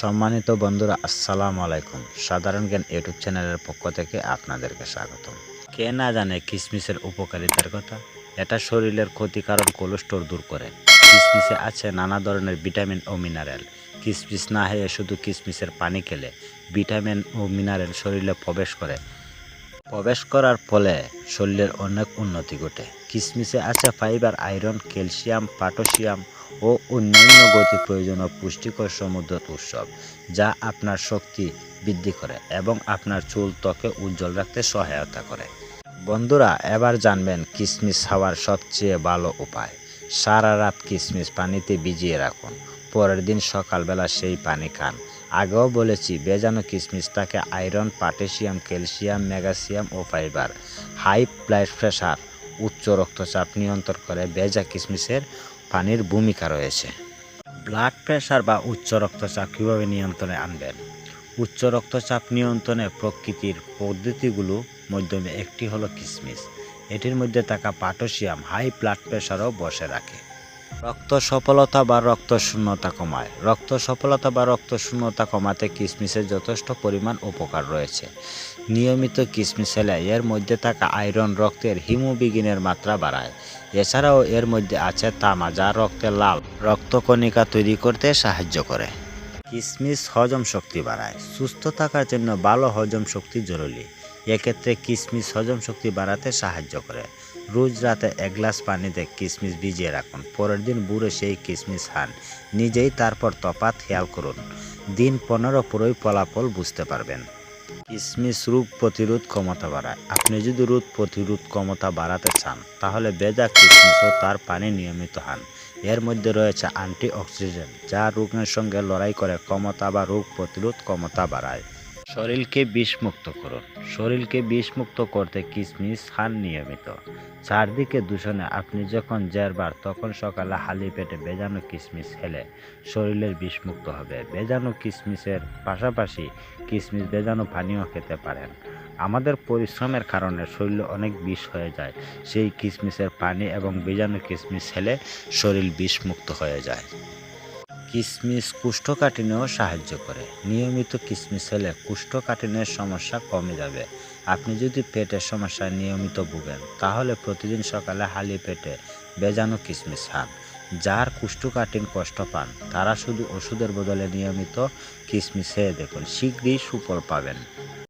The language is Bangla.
সম্মানিত বন্ধুরা, আসসালামু আলাইকুম। সাধারণ জ্ঞান ইউটিউব চ্যানেলের পক্ষ থেকে আপনাদেরকে স্বাগত কে না জানে কিশমিশের উপকারিতার কথা? এটা শরীরের ক্ষতিকারক কোলেস্টোর দূর করে। কিশমিশে আছে নানা ধরনের ভিটামিন ও মিনারেল। কিশমিশ না হয়ে শুধু কিশমিশের পানি খেলে। ভিটামিন ও মিনারেল শরীরে প্রবেশ করে। প্রবেশ করার ফলে শরীরের অনেক উন্নতি ঘটে। কিশমিশে আছে ফাইবার, আয়রন, ক্যালসিয়াম, পটাশিয়াম ও অন্যান্য গতি প্রয়োজনীয় পুষ্টিকর সমুদ্র উৎসব, যা আপনার শক্তি বৃদ্ধি করে এবং আপনার চুল ত্বকে উজ্জ্বল রাখতে সহায়তা করে। বন্ধুরা, এবার জানবেন কিশমিশ খাওয়ার সবচেয়ে ভালো উপায়। সারা রাত কিশমিশ পানিতে ভিজিয়ে রাখুন। পরের দিন সকালবেলা সেই পানি খান। আগেও বলেছি বেজানো কিশমিশ থাকে আয়রন, পটাশিয়াম, ক্যালসিয়াম ম্যাগাসিয়াম ও ফাইবার, হাই ব্লাড প্রেশার উচ্চ রক্তচাপ নিয়ন্ত্রণ করে বেজা কিশমিশের পানির ভূমিকা রয়েছে। ব্লাড প্রেশার বা উচ্চ রক্তচাপ কীভাবে নিয়ন্ত্রণে আনবেন? উচ্চ রক্তচাপ নিয়ন্ত্রণে প্রকৃতির পদ্ধতিগুলো মাধ্যমে একটি হলো কিসমিস। এটির মধ্যে থাকা পাটোশিয়াম হাই ব্লাড প্রেশারও বসে রাখে। রক্ত সফলতা বা রক্ত শূন্যতা কমায়। রক্ত সফলতা বা রক্ত শূন্যতা কমাতে কিশমিশের যথেষ্ট পরিমাণ উপকার রয়েছে। নিয়মিত কিশমিশ খেলে এর মধ্যে থাকা আয়রন রক্তের হিমোবিগিনের মাত্রা বাড়ায়। এছাড়াও এর মধ্যে আছে তামা যা রক্তে লাল রক্তকণিকা তৈরি করতে সাহায্য করে। কিশমিশ হজম শক্তি বাড়ায়। সুস্থ থাকার জন্য ভালো হজম শক্তি জরুরি। এক্ষেত্রে কিশমিশ হজম শক্তি বাড়াতে সাহায্য করে। রোজ রাতে এক গ্লাস পানিতে কিশমিশ ভিজিয়ে রাখুন। পরের দিন বুড়ো সেই কিশমিশ খান। নিজেই তারপর তফাৎ খেয়াল করুন। দিন পনেরো পুরোই ফলাফল বুঝতে পারবেন। কিশমিশ রোগ প্রতিরোধ ক্ষমতা বাড়ায়। আপনি যদি রোগ প্রতিরোধ ক্ষমতা বাড়াতে চান, তাহলে বেজা কিশমিশ ও তার পানি নিয়মিত খান। এর মধ্যে রয়েছে অ্যান্টি অক্সিডেন্ট যা রোগের সঙ্গে লড়াই করে ক্ষমতা বা রোগ প্রতিরোধ ক্ষমতা বাড়ায়। শরীরকে বিষমুক্ত করুন। শরীরকে বিষমুক্ত করতে কিশমিশ খান নিয়মিত। চারদিকে দূষণে আপনি যখন জেরবার, তখন সকালে হালি পেটে বেজানো কিশমিশ খেলে শরীরের বিষমুক্ত হবে। বেজানো কিশমিশের পাশাপাশি কিশমিশ বেজানো পানীয় খেতে পারেন। আমাদের পরিশ্রমের কারণে শরীর অনেক বিষ হয়ে যায়। সেই কিশমিশের পানি এবং বেজানো কিশমিশ খেলে শরীর বিষমুক্ত হয়ে যায়। কিশমিশ কুষ্ঠকাঠিন্যও সাহায্য করে। নিয়মিত কিশমিশ হলে কুষ্ঠকাঠিন্যের সমস্যা কমে যাবে। আপনি যদি পেটের সমস্যা নিয়মিত ভুগেন, তাহলে প্রতিদিন সকালে হালি পেটে বেজানো কিশমিশ খান। যার কুষ্ঠকাঠিন কষ্ট পান, তারা শুধু ওষুধের বদলে নিয়মিত কিশমিশ খেয়ে দেখুন। শীঘ্রই সুফল পাবেন।